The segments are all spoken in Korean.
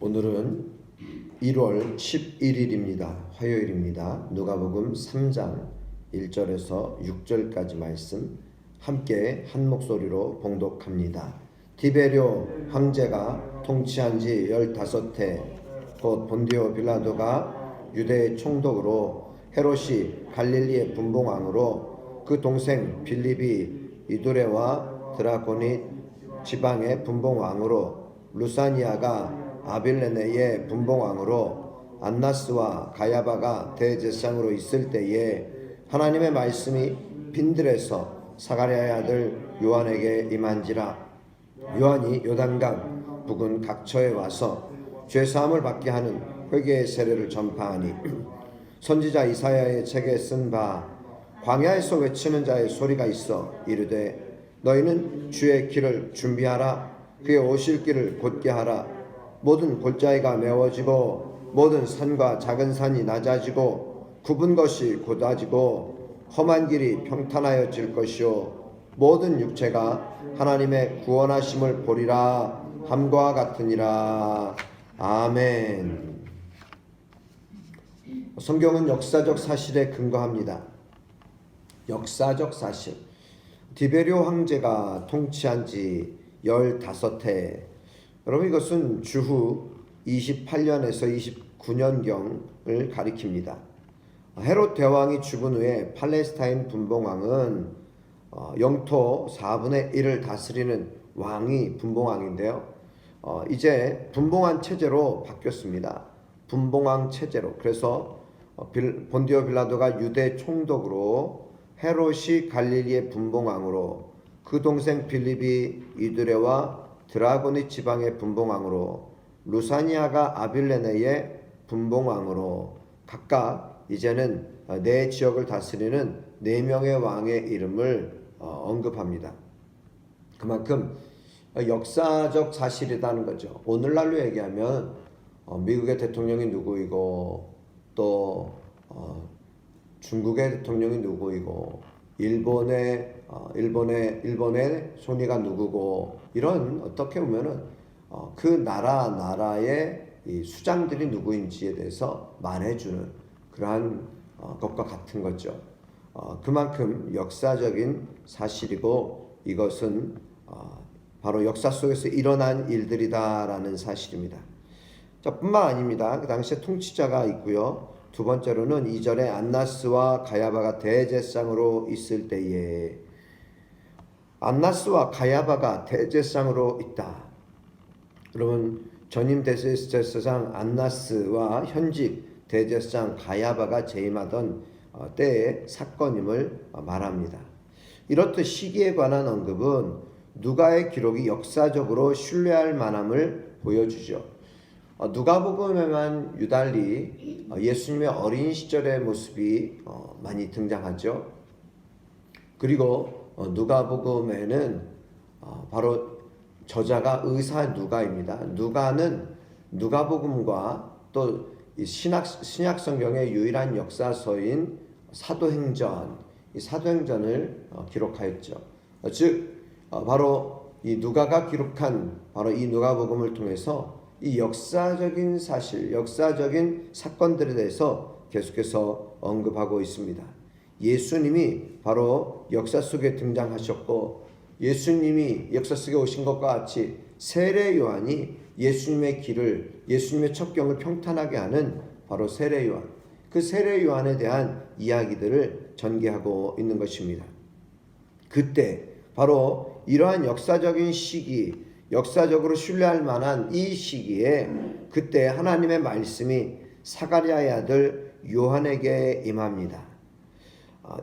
오늘은 1월 11일입니다. 화요일입니다. 누가복음 3장 1절에서 6절까지 말씀 함께 한 목소리로 봉독합니다. 디베료 황제가 통치한 지 15해 곧 본디오 빌라도가 유대의 총독으로 헤롯이 갈릴리의 분봉왕으로 그 동생 빌립이 이두레와 드라고니 지방의 분봉왕으로 루사니아가 아빌레네의 분봉왕으로 안나스와 가야바가 대제사장으로 있을 때에 하나님의 말씀이 빈들에서 사가랴의 아들 요한에게 임한지라. 요한이 요단강 북은 각처에 와서 죄 사함을 받게 하는 회개의 세례를 전파하니 선지자 이사야의 책에 쓴 바 광야에서 외치는 자의 소리가 있어 이르되 너희는 주의 길을 준비하라. 그의 오실 길을 곧게 하라 모든 골짜기가 메워지고 모든 산과 작은 산이 낮아지고 굽은 것이 곧아지고 험한 길이 평탄하여질 것이요 모든 육체가 하나님의 구원하심을 보리라 함과 같으니라 아멘. 성경은 역사적 사실에 근거합니다. 역사적 사실. 디베리오 황제가 통치한 지 15해. 여러분 이것은 주후 28년에서 29년경을 가리킵니다. 헤롯 대왕이 죽은 후에 팔레스타인 분봉왕은 어, 영토 4분의 1을 다스리는 왕이 분봉왕인데요. 어, 이제 분봉왕 체제로 바뀌었습니다. 분봉왕 체제로. 그래서 어, 빌, 본디오 빌라도가 유대 총독으로 헤롯이 갈릴리의 분봉왕으로 그 동생 빌립이 이두레와 드라고니 지방의 분봉왕으로 루사니아가 아빌레네의 분봉왕으로 각각 이제는 네 지역을 다스리는 네 명의 왕의 이름을 어, 언급합니다. 그만큼 역사적 사실이라는 거죠. 오늘날로 얘기하면 어, 미국의 대통령이 누구이고 또 어, 중국의 대통령이 누구이고 일본의 어, 일본의 일본의 손이가 누구고 이런 어떻게 보면은 어, 그 나라 나라의 이 수장들이 누구인지에 대해서 말해주는 그러한 어, 것과 같은 거죠. 어, 그만큼 역사적인 사실이고 이것은 어, 바로 역사 속에서 일어난 일들이다라는 사실입니다. 자, 뿐만 아닙니다. 그 당시에 통치자가 있고요. 두 번째로는 이전에 안나스와 가야바가 대제상으로 있을 때에 안나스와 가야바가 대제상으로 있다. 여러분 전임 대제사장 안나스와 현직 대제사장 가야바가 재임하던 어, 때의 사건임을 말합니다. 이렇듯 시기에 관한 언급은 누가의 기록이 역사적으로 신뢰할 만함을 보여주죠. 어, 누가복음에만 유달리 어, 예수님의 어린 시절의 모습이 어, 많이 등장하죠. 그리고 어, 누가복음에는 어, 바로 저자가 의사 누가입니다. 누가는 누가복음과 또 신약 신약 성경의 유일한 역사서인 사도행전 이 사도행전을 어, 기록하였죠. 어, 즉 어, 바로 이 누가가 기록한 바로 이 누가복음을 통해서 이 역사적인 사실, 역사적인 사건들에 대해서 계속해서 언급하고 있습니다. 예수님이 바로 역사 속에 등장하셨고 예수님이 역사 속에 오신 것과 같이 세례 요한이 예수님의 길을 예수님의 첩경을 평탄하게 하는 바로 세례 요한. 그 세례 요한에 대한 이야기들을 전개하고 있는 것입니다. 그때 바로 이러한 역사적인 시기, 역사적으로 신뢰할 만한 이 시기에 그때 하나님의 말씀이 사가랴의 아들 요한에게 임합니다.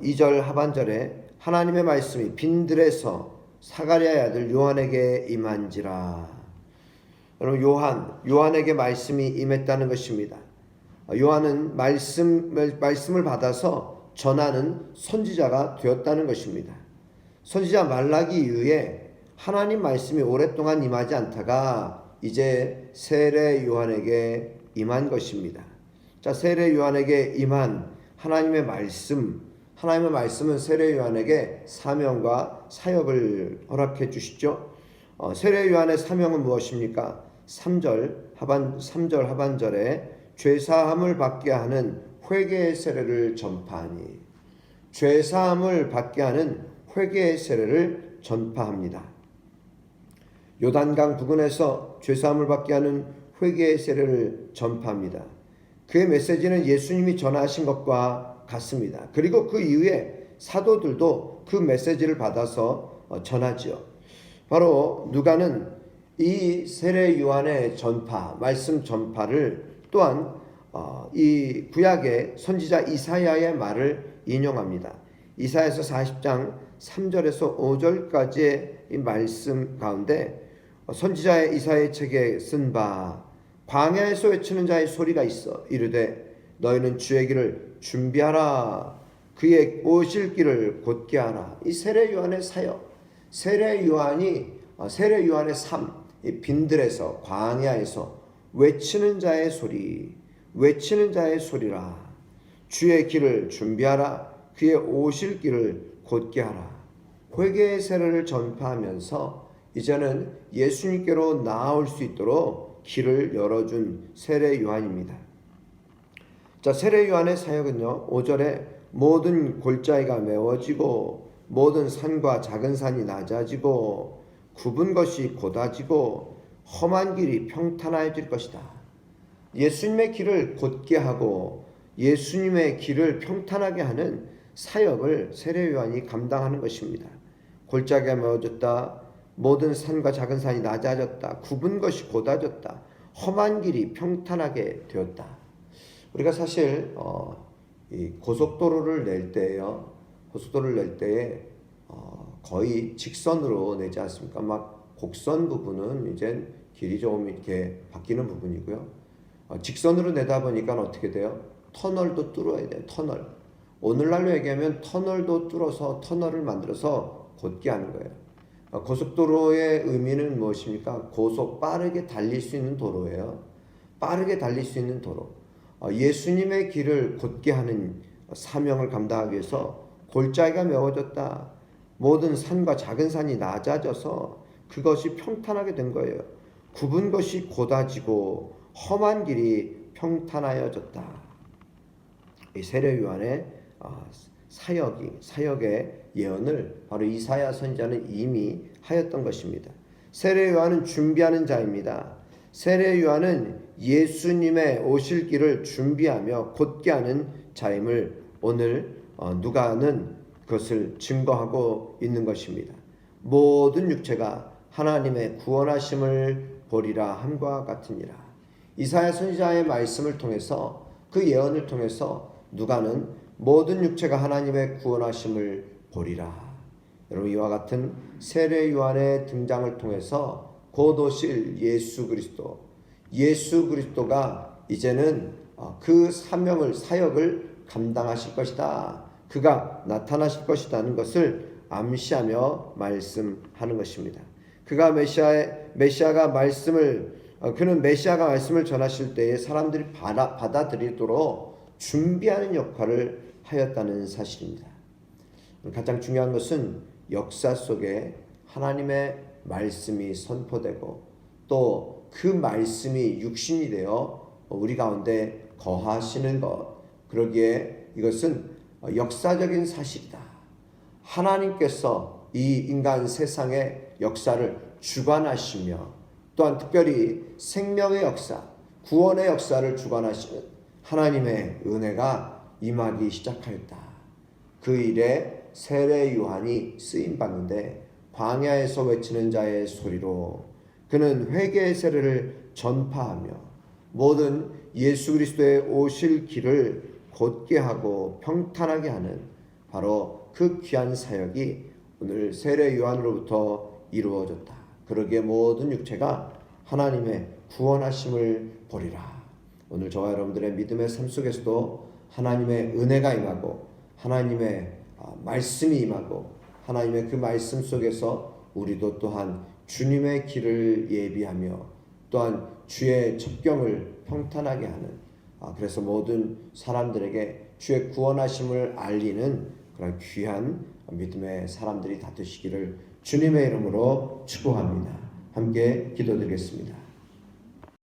2절 하반절에 하나님의 말씀이 빈들에서 사가랴의 아들 요한에게 임한지라. 여러분 요한 요한에게 말씀이 임했다는 것입니다. 요한은 말씀을 말씀을 받아서 전하는 선지자가 되었다는 것입니다. 선지자 말라기 이후에 하나님 말씀이 오랫동안 임하지 않다가 이제 세례 요한에게 임한 것입니다. 자, 세례 요한에게 임한 하나님의 말씀, 하나님의 말씀은 세례 요한에게 사명과 사역을 허락해 주시죠. 어, 세례 요한의 사명은 무엇입니까? 3절 하반 3절 하반절에 죄 사함을 받게 하는 회개의 세례를 전파하니 죄 사함을 받게 하는 회개의 세례를 전파합니다. 요단강 부근에서 죄 사함을 받게 하는 회개의 세례를 전파합니다. 그의 메시지는 예수님이 전하신 것과 같습니다. 그리고 그 이후에 사도들도 그 메시지를 받아서 어, 전하지요. 바로 누가는 이 세례 요한의 전파, 말씀 전파를 또한 어, 이 구약의 선지자 이사야의 말을 인용합니다. 이사야서 40장 3절에서 5절까지의 이 말씀 가운데 어, 선지자의 이사의 책에 쓴 바 광야에서 외치는 자의 소리가 있어. 이르되 너희는 주의 길을 준비하라. 그의 오실 길을 곧게 하라. 이 세례 요한의 사역. 세례 요한이 어, 세례 요한의 삶이 빈들에서 광야에서 외치는 자의 소리 외치는 자의 소리라. 주의 길을 준비하라. 그의 오실 길을 곧게 하라. 회개의 세례를 전파하면서 이제는 예수님께로 나아올 수 있도록 길을 열어준 세례 요한입니다. 자, 세례 요한의 사역은요. 5절에 모든 골짜기가 메워지고 모든 산과 작은 산이 낮아지고 굽은 것이 곧아지고 험한 길이 평탄해질 것이다. 예수님의 길을 곧게 하고 예수님의 길을 평탄하게 하는 사역을 세례 요한이 감당하는 것입니다. 골짜기가 메워졌다. 모든 산과 작은 산이 낮아졌다. 굽은 것이 곧아졌다. 험한 길이 평탄하게 되었다. 우리가 사실 어, 이 고속도로를 낼 때요. 고속도로를 낼 때에 어, 거의 직선으로 내지 않습니까? 막 곡선 부분은 이제 길이 조금 이렇게 바뀌는 부분이고요. 어, 직선으로 내다 보니까 어떻게 돼요? 터널도 뚫어야 돼요. 터널. 오늘날로 얘기하면 터널도 뚫어서 터널을 만들어서 곧게 하는 거예요. 어, 고속도로의 의미는 무엇입니까? 고속 빠르게 달릴 수 있는 도로예요. 빠르게 달릴 수 있는 도로. 어, 예수님의 길을 곧게 하는 사명을 감당하기 위해서 골짜기가 메워졌다. 모든 산과 작은 산이 낮아져서 그것이 평탄하게 된 거예요. 굽은 것이 곧아지고 험한 길이 평탄하여졌다. 이 세례 요한의 어, 사역이 사역의 예언을 바로 이사야 선지자는 이미 하였던 것입니다. 세례 요한은 준비하는 자입니다. 세례 요한은 예수님의 오실 길을 준비하며 곧게 하는 자임을 오늘 어, 누가는 그것을 증거하고 있는 것입니다. 모든 육체가 하나님의 구원하심을 보리라 함과 같으니라. 이사야 선지자의 말씀을 통해서 그 예언을 통해서 누가는 모든 육체가 하나님의 구원하심을 보리라. 여러분 이와 같은 세례 요한의 등장을 통해서 곧 오실 예수 그리스도, 예수 그리스도가 이제는 어, 그 사명을 사역을 감당하실 것이다. 그가 나타나실 것이라는 것을 암시하며 말씀하는 것입니다. 그가 메시아의 메시아가 말씀을 어, 그는 메시아가 말씀을 전하실 때에 사람들이 받아, 받아들이도록 준비하는 역할을 하였다는 사실입니다. 가장 중요한 것은 역사 속에 하나님의 말씀이 선포되고 또 그 말씀이 육신이 되어 우리 가운데 거하시는 것. 그러기에 이것은 역사적인 사실이다. 하나님께서 이 인간 세상의 역사를 주관하시며 또한 특별히 생명의 역사, 구원의 역사를 주관하시는 하나님의 은혜가 임하기 시작하였다. 그 일에 세례 요한이 쓰임 받는데 광야에서 외치는 자의 소리로 그는 회개의 세례를 전파하며 모든 예수 그리스도의 오실 길을 곧게 하고 평탄하게 하는 바로 그 귀한 사역이 오늘 세례 요한으로부터 이루어졌다. 그러기에 모든 육체가 하나님의 구원하심을 보리라. 오늘 저와 여러분들의 믿음의 삶 속에서도 하나님의 은혜가 임하고 하나님의 아, 말씀이 임하고 하나님의 그 말씀 속에서 우리도 또한 주님의 길을 예비하며 또한 주의 첩경을 평탄하게 하는 아, 그래서 모든 사람들에게 주의 구원하심을 알리는 그런 귀한 믿음의 사람들이 다 되시기를 주님의 이름으로 축복합니다. 함께 기도드리겠습니다.